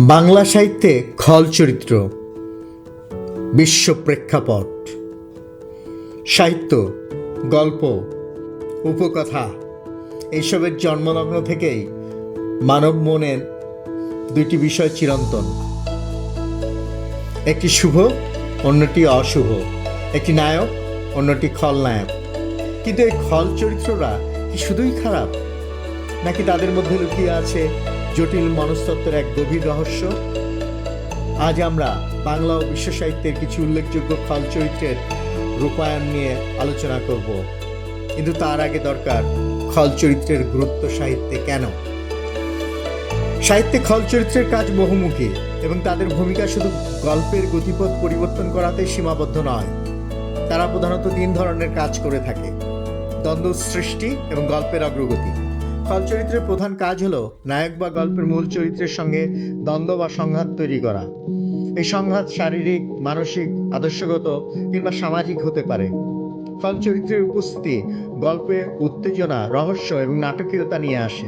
বাংলা সাহিত্যে খল চরিত্র, বিশ্ব প্রেক্ষাপট, সাহিত্য, গল্প, উপকথা এইসবের জন্মলগ্ন থেকেই মানব মনের দুইটি বিষয় চিরন্তন। একটি শুভ, অন্যটি অশুভ। একটি নায়ক, অন্যটি খলনায়ক। কিন্তু এই খল চরিত্ররা কি শুধুই খারাপ, নাকি তাদের মধ্যে লুকিয়ে আছে জটিল মনস্তত্ত্বের এক গভীর রহস্য। আজ আমরা বাংলা ও বিশ্ব সাহিত্যের কিছু উল্লেখযোগ্য খল চরিত্রের রূপায়ণ নিয়ে আলোচনা করব। কিন্তু তার আগে দরকার খল চরিত্রের গুরুত্ব সাহিত্যে কেন? সাহিত্যে খল চরিত্রের কাজ বহুমুখী এবং তাদের ভূমিকা শুধু গল্পের গতিপথ পরিবর্তন করাতে সীমাবদ্ধ নয়। তারা প্রধানত তিন ধরনের কাজ করে থাকে, দ্বন্দ্ব সৃষ্টি এবং গল্পের অগ্রগতি। খল চরিত্রের প্রধান কাজ হলো নায়ক বা গল্পের মূল চরিত্রের সঙ্গে দ্বন্দ্ব বা সংঘাত তৈরি করা। এই সংঘাত শারীরিক, মানসিক, আদর্শগত কিংবা সামাজিক হতে পারে। খল চরিত্রের উপস্থিতি গল্পে উত্তেজনা, রহস্য এবং নাটকীয়তা নিয়ে আসে।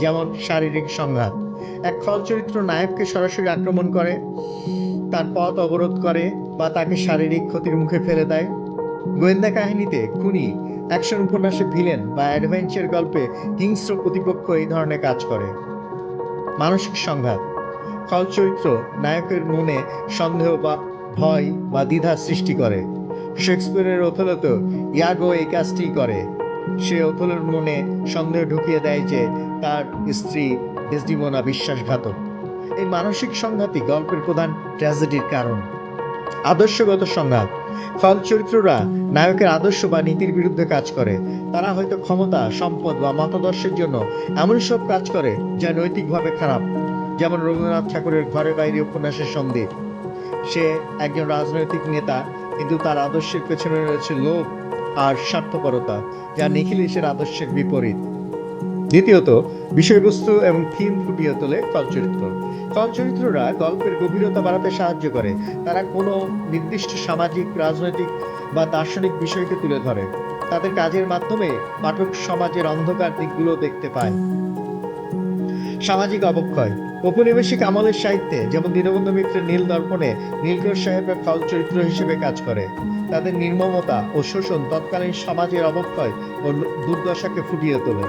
যেমন শারীরিক সংঘাত। এক খল চরিত্র নায়ককে সরাসরি আক্রমণ করে, তার পথ অবরোধ করে বা তাকে শারীরিক ক্ষতির মুখে ফেলে দেয়। গোয়েন্দা কাহিনীতে খুনি অ্যাকশন উপন্যাসে ভিলেন বা অ্যাডভেঞ্চার গল্পে হিংস্র প্রতিপক্ষ এই ধরনের কাজ করে। মানসিক সংঘাত খল চরিত্র নায়কের মনে সন্দেহ বা ভয় বা দ্বিধা সৃষ্টি করে। শেক্সপিয়ারের ওথেলোতে ইয়াগো এই কাজটি করে। সে ওথেলোর মনে সন্দেহ ঢুকিয়ে দেয় যে তার স্ত্রী ডেসডিমোনা বিশ্বাসঘাতক। এই মানসিক সংঘাতই গল্পের প্রধান ট্র্যাজেডির কারণ। আদর্শগত সংঘাত ফল চরিত্ররা নায়কের আদর্শ বা নীতির বিরুদ্ধে কাজ করে। তারা হয়তো ক্ষমতা, সম্পদ বা মতাদর্শের জন্য এমন সব কাজ করে যা নৈতিকভাবে খারাপ, যেমন রবীন্দ্রনাথ ঠাকুরের ঘরে বাইরে উপন্যাসের সন্দেহ সে একজন রাজনৈতিক নেতা, কিন্তু তার আদর্শের পেছনে রয়েছে লোভ আর স্বার্থপরতা, যা নিখিলেশের আদর্শের বিপরীত। দ্বিতীয়ত, বিষয়বস্তু এবং থিম ফুটিয়ে তোলে চলচ্চিত্র। চলচ্চিত্ররা গল্পের গভীরতা বাড়াতে সাহায্য করে। তারা কোনো নির্দিষ্ট সামাজিক, রাজনৈতিক বা দার্শনিক বিষয়কে তুলে ধরে। তাদের কাজের মাধ্যমে পাঠক সমাজের অন্ধকার দিকগুলো দেখতে পায়। সামাজিক অবক্ষয়, ঔপনিবেশিক আমলের সাহিত্যে, যেমন দীনবন্ধু মিত্রের নীল দর্পণে নীলকর সাহেবের ফল চরিত্র হিসেবে কাজ করে। তাদের নির্মমতা ও শোষণ তৎকালীন সমাজের অবক্ষয় ও দুর্দশাকে ফুটিয়ে তোলে।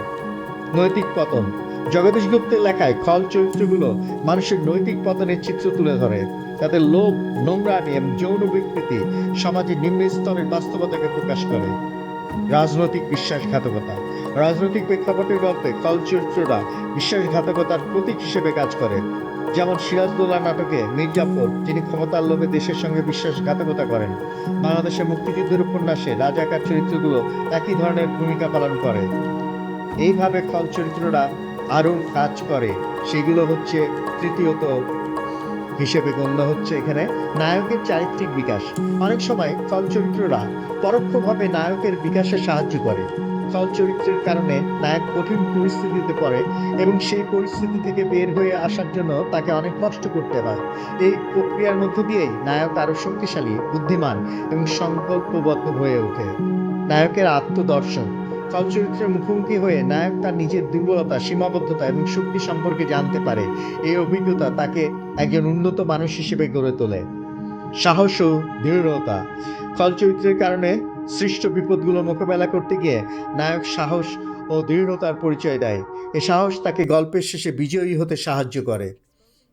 নৈতিক পতন জগদীশ গুপ্তের লেখায় খল চরিত্রগুলো মানুষের নৈতিক পতনের চিত্র তুলে ধরে। তাদের লোভ নোংরামি এবং যৌন বিকৃতি সমাজের নিম্ন স্তরের বাস্তবতাকে প্রকাশ করে। রাজনৈতিক বিশ্বাসঘাতকতা। রাজনৈতিক প্রেক্ষাপটের গল্পে খল চরিত্ররা বিশ্বাসঘাতকতার প্রতীক হিসেবে কাজ করে। যেমন সিরাজদৌল্লা নাটকে মির্জাপুর যিনি ক্ষমতার লোভে দেশের সঙ্গে বিশ্বাসঘাতকতা করেন বাংলাদেশের মুক্তিযুদ্ধের উপন্যাসে রাজাকার চরিত্রগুলো একই ধরনের ভূমিকা পালন করে। এইভাবে খল চরিত্ররা আরও কাজ করে। সেগুলো হচ্ছে তৃতীয়ত হিসেবে গণ্য হচ্ছে এখানে নায়কের চারিত্রিক বিকাশ। অনেক সময় খল চরিত্ররা পরোক্ষভাবে নায়কের বিকাশে সাহায্য করে। খল চরিত্রের কারণে নায়ক কঠিন পরিস্থিতিতে পড়ে এবং সেই পরিস্থিতি থেকে বের হয়ে আসার জন্য তাকে অনেক কষ্ট করতে হয়। এই প্রক্রিয়ার মধ্য দিয়েই নায়ক আরও শক্তিশালী, বুদ্ধিমান এবং সংকল্পবদ্ধ হয়ে ওঠে। নায়কের আত্মদর্শন। চলচ্চিত্রের মুখোমুখি হয়ে নায়ক তার নিজের দুর্বলতা, সীমাবদ্ধতা এবং শক্তি সম্পর্কে জানতে পারে। এই অভিজ্ঞতা তাকে একজন উন্নত মানুষ হিসেবে গড়ে তোলে। সাহস ও দৃঢ়তা। চলচ্চিত্রের কারণে সৃষ্ট বিপদগুলো মোকাবেলা করতে গিয়ে নায়ক সাহস ও দৃঢ়তার পরিচয় দেয়। এ সাহস তাকে গল্পের শেষে বিজয়ী হতে সাহায্য করে।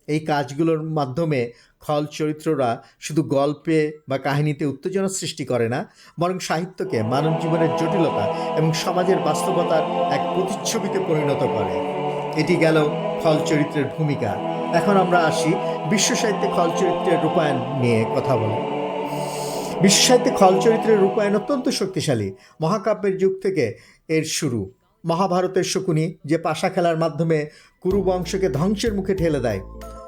এই কাজগুলোর মাধ্যমে খল চরিত্ররা শুধু গল্পে বা কাহিনীতে উত্তেজনা সৃষ্টি করে না, বরং সাহিত্যকে, মানব জীবনের জটিলতা এবং সমাজের বাস্তবতার এক প্রতিচ্ছবিতে পরিণত করে। এটি গেল খল চরিত্রের ভূমিকা। এখন আমরা আসি বিশ্ব সাহিত্যে খল চরিত্রের রূপায়ণ নিয়ে কথা বলি। বিশ্ব সাহিত্যে খল চরিত্রের রূপায়ণ অত্যন্ত শক্তিশালী। মহাকাব্যের যুগ থেকে এর শুরু। মহাভারতের শকুনি যে পাশা খেলার মাধ্যমে কুরু বংশকে ধ্বংসের মুখে ঠেলে দেয়।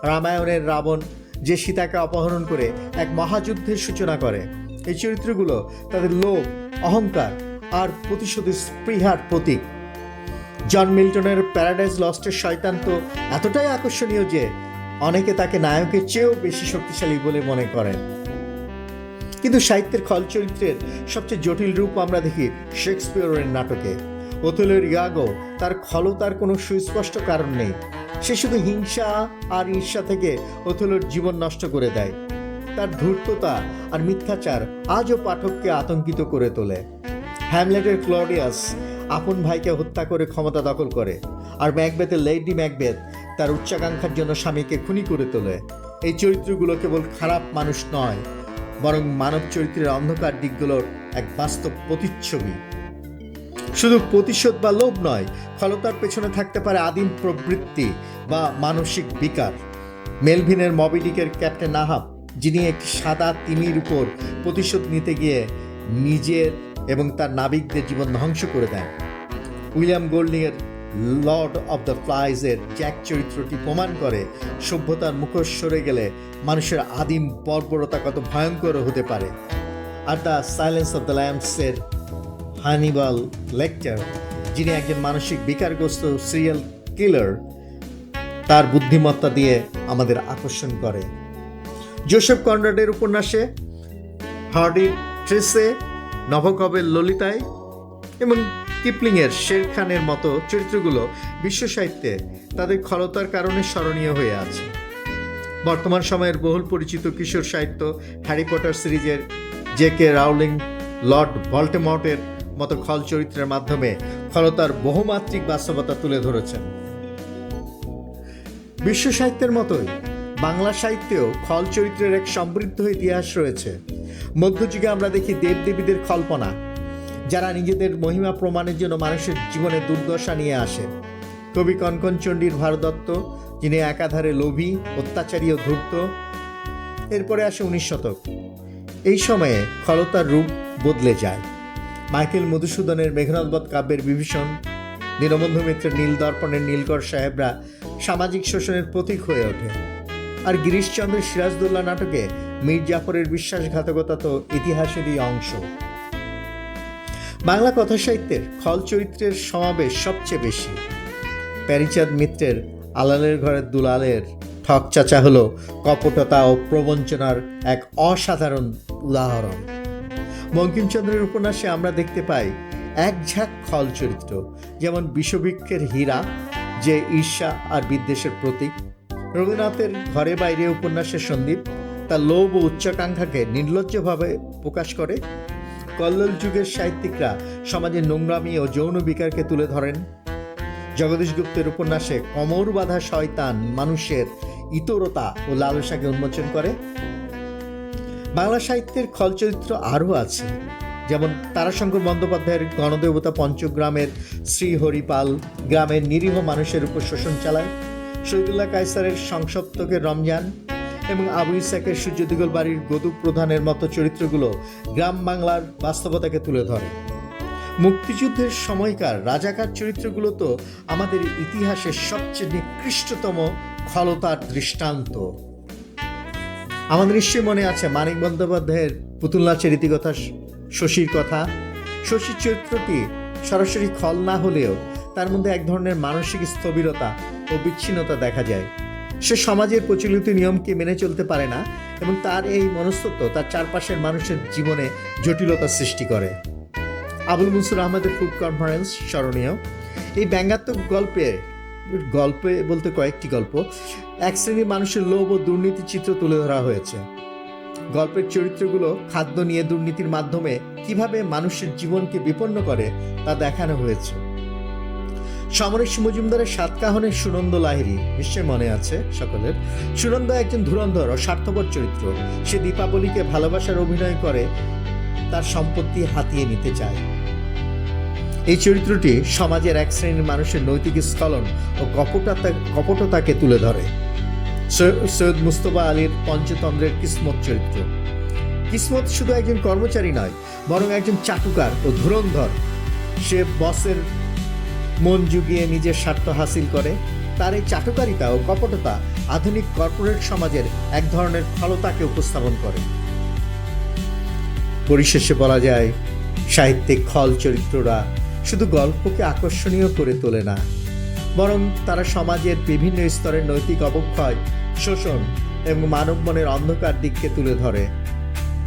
রামায়ণের রাবণ যে সীতাকে অপহরণ করে এক মহাযুদ্ধের সূচনা করে। এই চরিত্রগুলো তাদের লোভ, অহংকার আর প্রতিশোধের স্পৃহার প্রতীক। জন মিল্টনের প্যারাডাইজ লস্টের শয়তান তো এতটাই আকর্ষণীয় যে অনেকে তাকে নায়কের চেয়েও বেশি শক্তিশালী বলে মনে করেন। কিন্তু সাহিত্যের খল চরিত্রের সবচেয়ে জটিল রূপ আমরা দেখি শেক্সপিয়রের নাটকে। ওথেলোর ইয়াগো, তার খলতার কোনো সুস্পষ্ট কারণ নেই। সে শুধু হিংসা আর ঈর্ষা থেকে ওথেলোর জীবন নষ্ট করে দেয়। তার ধূর্ততা আর মিথ্যাচার আজও পাঠককে আতঙ্কিত করে তোলে। হ্যামলেটের ক্লডিয়াস আপন ভাইকে হত্যা করে ক্ষমতা দখল করে আর ম্যাকবেথের লেডি ম্যাকবেথ তার উচ্চাকাঙ্ক্ষার জন্য স্বামীকে খুনি করে তোলে। এই চরিত্রগুলো কেবল খারাপ মানুষ নয়, বরং মানব চরিত্রের অন্ধকার দিকগুলোর এক বাস্তব প্রতিচ্ছবি। শুধু প্রতিশোধ বা লোভ নয়, ফলতার পেছনে থাকতে পারে আদিম প্রবৃত্তি বা মানসিক বিকার। মেলভিনের মবিডিকের ক্যাপ্টেন নাহাব, যিনি একটি সাদা তিমির উপর প্রতিশোধ নিতে গিয়ে নিজের এবং তার নাবিকদের জীবন ধ্বংস করে দেন। উইলিয়াম গোল্ডিংয়ের লর্ড অব দ্য ফ্লাইজের জ্যাক চরিত্রটি প্রমাণ করে সভ্যতার মুখোশ সরে গেলে মানুষের আদিম বর্বরতা কত ভয়ঙ্কর হতে পারে। আর দ্য সাইলেন্স অফ দ্য ল্যাম্পসের হানিবাল লেকচার যিনি একজন মানসিক বিকারগ্রস্ত সিরিয়াল কিলার তার বুদ্ধিমত্তা দিয়ে আমাদের আকর্ষণ করে। জোসেফ কনরাডের উপন্যাসে, হার্ডি ট্রেসে নভকবের ললিতায় এবং কিপলিংয়ের শের খানের মতো চরিত্রগুলো বিশ্ব সাহিত্যে তাদের খলতার কারণে স্মরণীয় হয়ে আছে। বর্তমান সময়ের বহুল পরিচিত কিশোর সাহিত্য, হ্যারি পটার সিরিজের জে কে রাউলিং, লর্ড ভল্টেমটের মতো খল চরিত্রের মাধ্যমে খলতার বহুমাত্রিক বাস্তবতা তুলে ধরেছেন। বিশ্ব সাহিত্যের মতোই বাংলা সাহিত্যেও খল চরিত্রের এক সমৃদ্ধ ইতিহাস রয়েছে। মধ্যযুগে আমরা দেখি দেবদেবীদের কল্পনা, যারা নিজেদের মহিমা প্রমাণের জন্য মানুষের জীবনে দুর্দশা নিয়ে আসে। কবি কনকন কনকনচণ্ডীর ভারদত্ত, যিনি একাধারে লোভী, অত্যাচারী ও ধূর্ত, এরপরে আসে উনিশ শতক। এই সময়ে খলতার রূপ বদলে যায়। মাইকেল মধুসূদনের মেঘনাদবধ কাব্যের বিভীষণ, দীনবন্ধু মিত্রের নীল দর্পণের নীলকর সাহেবরা সামাজিক শোষণের প্রতীক হয়ে ওঠে। আর গিরিশচন্দ্রের সিরাজদৌল্লা নাটকে মীর জাফরের বিশ্বাসঘাতকতা তো ইতিহাসেরই অংশ। বাংলা কথা সাহিত্যের খল চরিত্রের সমাবেশ সবচেয়ে বেশি। প্যারিচাঁদ মিত্রের আলালের ঘরের দুলালের ঠক চাচা হল কপটতা ও প্রবঞ্চনার এক অসাধারণ উদাহরণ। বঙ্কিমচন্দ্রের উপন্যাসে আমরা দেখতে পাই এক ঝাঁক খল চরিত্র, যেমন বিষবৃক্ষের হীরা, যে ঈর্ষা আর বিদ্বেষের প্রতীক। রবীন্দ্রনাথের ঘরে বাইরে উপন্যাসের সন্দীপ তার লোভ ও উচ্চাকাঙ্ক্ষাকে নির্লজ্জভাবে প্রকাশ করে। কল্লোল যুগের সাহিত্যিকরা সমাজের নোংরামি ও যৌন বিকারকে তুলে ধরেন। জগদীশ গুপ্তের উপন্যাসে কমর বাঁধা শয়তান মানুষের ইতরতা ও লালসাকে উন্মোচন করে। বাংলা সাহিত্যের খল চরিত্র আরও আছে, যেমন তারাশঙ্কর বন্দ্যোপাধ্যায়ের গণদেবতা পঞ্চগ্রামের শ্রী হরিপাল গ্রামের নিরীহ মানুষের উপর শোষণ চালায়, শহীদুল্লাহ কায়সারের সংসপ্তকের রমজান, এবং আবু ইসাকের সূর্যদিগল বাড়ির গদু প্রধানের মতো চরিত্রগুলো গ্রাম বাংলার বাস্তবতাকে তুলে ধরে। মুক্তিযুদ্ধের সময়কার রাজাকার চরিত্রগুলো তো আমাদের ইতিহাসের সবচেয়ে নিকৃষ্টতম খলতার দৃষ্টান্ত। আমাদের নিশ্চয়ই মনে আছে মানিক বন্দ্যোপাধ্যায়ের পুতুল নাচের রীতিকথা, শশীর কথা। শশীর চরিত্রটি সরাসরি খল না হলেও তার মধ্যে এক ধরনের মানসিক স্থবিরতা ও বিচ্ছিন্নতা দেখা যায়। সে সমাজের প্রচলিত নিয়মকে মেনে চলতে পারে না এবং তার এই মনস্তত্ব তার চারপাশের মানুষের জীবনে জটিলতা সৃষ্টি করে। আবুল মনসুর আহমেদের ফুড কনফারেন্স স্মরণীয়। এই ব্যঙ্গাত্মক গল্পে গল্পে বলতে কয়েকটি গল্প। এক শ্রেণির মানুষের লোভ ও দুর্নীতির চিত্র তুলে ধরা হয়েছে। গল্পের চরিত্রগুলো খাদ্য নিয়ে দুর্নীতির মাধ্যমে কীভাবে মানুষের জীবনকে বিপন্ন করে তা দেখানো হয়েছে। সমরেশ মজুমদারের সাতকাহনের সুনন্দ লাহিরি নিশ্চয় মনে আছে সকলের। সুনন্দ একজন ধুরন্ধর ও স্বার্থপর চরিত্র। সে দীপাবলিকে ভালোবাসার অভিনয় করে তার সম্পত্তি হাতিয়ে নিতে চায়। এই চরিত্রটি সমাজের এক শ্রেণির মানুষের নৈতিক স্খলন ও কপটতা কপটতাকে তুলে ধরে। সৈয়দ মুস্তফা আলীর পঞ্চতন্ত্রের কিসমত চরিত্র। কিসমত শুধু একজন কর্মচারী নয়, বরং একজন চাটুকার ও ধুরন্ধর। সে বসের মন জুগিয়ে নিজের স্বার্থ হাসিল করে। তার এই চাটুকারিতা ও কপটতা আধুনিক কর্পোরেট সমাজের এক ধরনের ফলতাকে উপস্থাপন করে। পরিশেষে বলা যায়, সাহিত্যিক খল চরিত্ররা শুধু গল্পকে আকর্ষণীয় করে তোলে না, বরং তারা সমাজের বিভিন্ন স্তরের নৈতিক অবক্ষয়, শোষণ এবং মানব মনের অন্ধকার দিককে তুলে ধরে।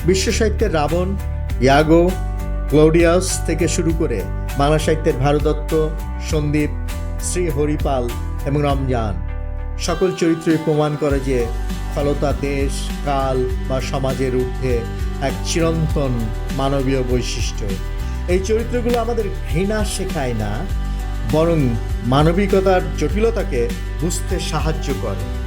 বিশ্ব সাহিত্যের রাবণ, ইয়াগো ক্লোডিয়াস থেকে শুরু করে বাংলা সাহিত্যের ভারদত্ত সন্দীপ শ্রী হরিপাল এবং রমজান সকল চরিত্রই প্রমাণ করে যে ফলতা দেশ, কাল বা সমাজের ঊর্ধ্বে এক চিরন্তন মানবীয় বৈশিষ্ট্য। এই চরিত্রগুলো আমাদের ঘৃণা শেখায় না বরং মানবিকতার জটিলতাকে বুঝতে সাহায্য করে।